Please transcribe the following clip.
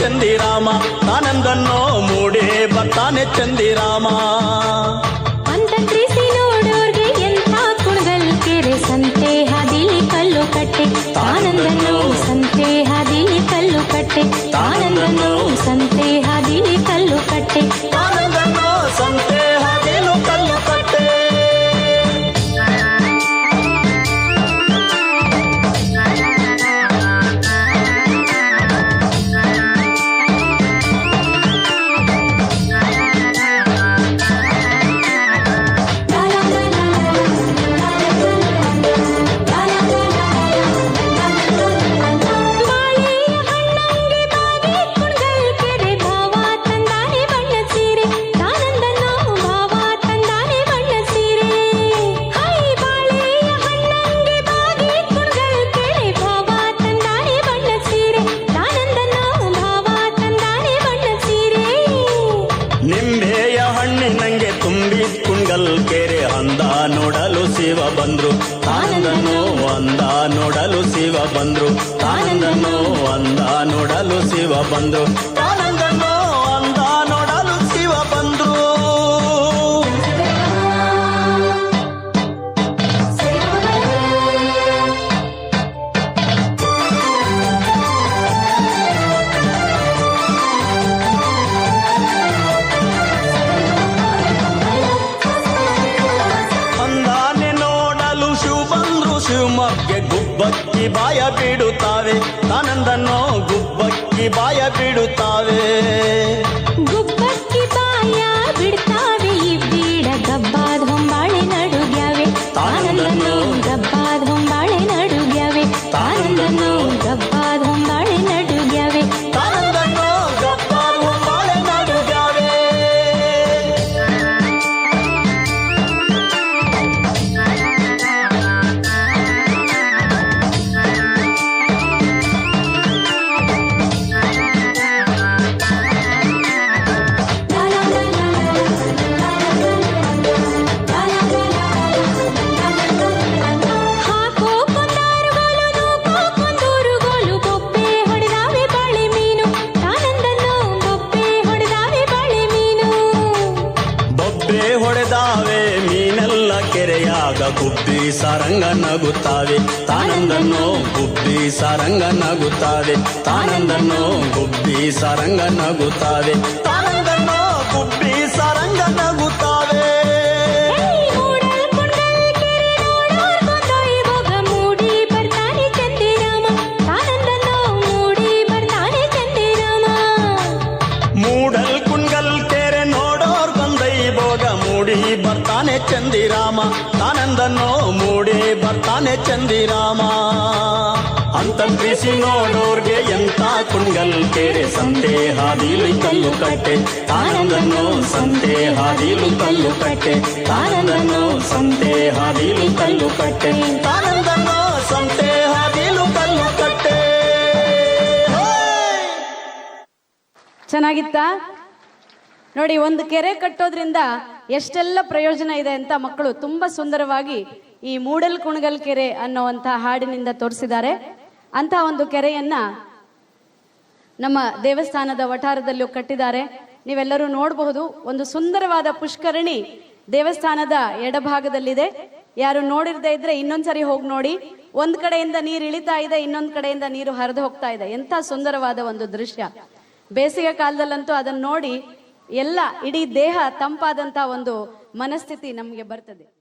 ಚಂದಿರಾಮ ನಾನಂದನ್ನೋ ಮೂಡೆ ಬರ್ತಾನೆ ಚಂದಿರಾಮ ಕುಂಗಲ್ ಕೆರೆ ಅಂದ ನೋಡಲು ಶಿವ ಬಂದ್ರು. ಆನಂದನು ಅಂದ ನೋಡಲು ಶಿವ ಬಂದ್ರು. ಆನಂದನು ಅಂದ ನೋಡಲು ಶಿವ ಬಂದ್ರು. ಗುಬ್ಬಕ್ಕಿ ಬಾಯ ಬಿಡುತ್ತಾವೆ. ಆನಂದನೋ ಗುಬ್ಬಕ್ಕಿ ಬಾಯ ಬಿಡುತ್ತಾವೆ. ಗುಬ್ಬಕ್ಕಿ ಕೆರೆಯಾಗ ಗುಬ್ಬಿ ಸಾರಂಗ ನಗುತ್ತಾವೆ. ತಾನಂದನೋ ಗುಬ್ಬಿ ಸಾರಂಗ ನಗುತ್ತಾವೆ. ತಾನಂದನ್ನು ಗುಬ್ಬಿ ಸಾರಂಗ ನಗುತ್ತಾವೆ. ತಾನಂದನೋ ಚಂದಿರಾಮ ಆನಂದನ್ನು ಮೂಡಿ ಬರ್ತಾನೆ ಚಂದಿರಾಮ. ಅಂತ ಬಿಸಿ ನೋಡೋರ್ಗೆ ಎಂತ ಕುಣಗಲ್ ಕೆರೆ ಸಂತೆ ಹಾದಿಲು ಕಲ್ಲು ಕಟ್ಟೆ. ಆನಂದನೋ ಸಂತೆ ಹಾದಿಲು ಕಲ್ಲು ಕಟ್ಟೆ. ಆನಂದನೋ ಸಂತೆ ಹಾದಿಲು ಕಲ್ಲು ಕಟ್ಟೆ. ಆನಂದನೋ ಸಂತೆ ಹಾದಿಲು ಕಲ್ಲು ಕಟ್ಟೆ! ಚೆನ್ನಾಗಿತ್ತಾ? ನೋಡಿ, ಒಂದು ಕೆರೆ ಕಟ್ಟೋದ್ರಿಂದ ಎಷ್ಟೆಲ್ಲ ಪ್ರಯೋಜನ ಇದೆ ಅಂತ ಮಕ್ಕಳು ತುಂಬಾ ಸುಂದರವಾಗಿ ಈ ಮೂಡಲ್ ಕುಣಗಲ್ ಕೆರೆ ಅನ್ನುವಂಥ ಹಾಡಿನಿಂದ ತೋರಿಸಿದ್ದಾರೆ. ಅಂತ ಒಂದು ಕೆರೆಯನ್ನ ನಮ್ಮ ದೇವಸ್ಥಾನದ ವಠಾರದಲ್ಲೂ ಕಟ್ಟಿದ್ದಾರೆ. ನೀವೆಲ್ಲರೂ ನೋಡಬಹುದು, ಒಂದು ಸುಂದರವಾದ ಪುಷ್ಕರಣಿ ದೇವಸ್ಥಾನದ ಎಡಭಾಗದಲ್ಲಿದೆ. ಯಾರು ನೋಡಿರದೇ ಇದ್ರೆ ಇನ್ನೊಂದ್ಸರಿ ಹೋಗಿ ನೋಡಿ. ಒಂದ್ ಕಡೆಯಿಂದ ನೀರು ಇಳಿತಾ ಇದೆ, ಇನ್ನೊಂದ್ ಕಡೆಯಿಂದ ನೀರು ಹರಿದು ಹೋಗ್ತಾ ಇದೆ. ಎಂತ ಸುಂದರವಾದ ಒಂದು ದೃಶ್ಯ. ಬೇಸಿಗೆ ಕಾಲದಲ್ಲಂತೂ ಅದನ್ನ ನೋಡಿ ಎಲ್ಲ ಇಡೀ ದೇಹ ತಂಪಾದಂತ ಒಂದು ಮನಸ್ಥಿತಿ ನಮಗೆ ಬರ್ತದೆ.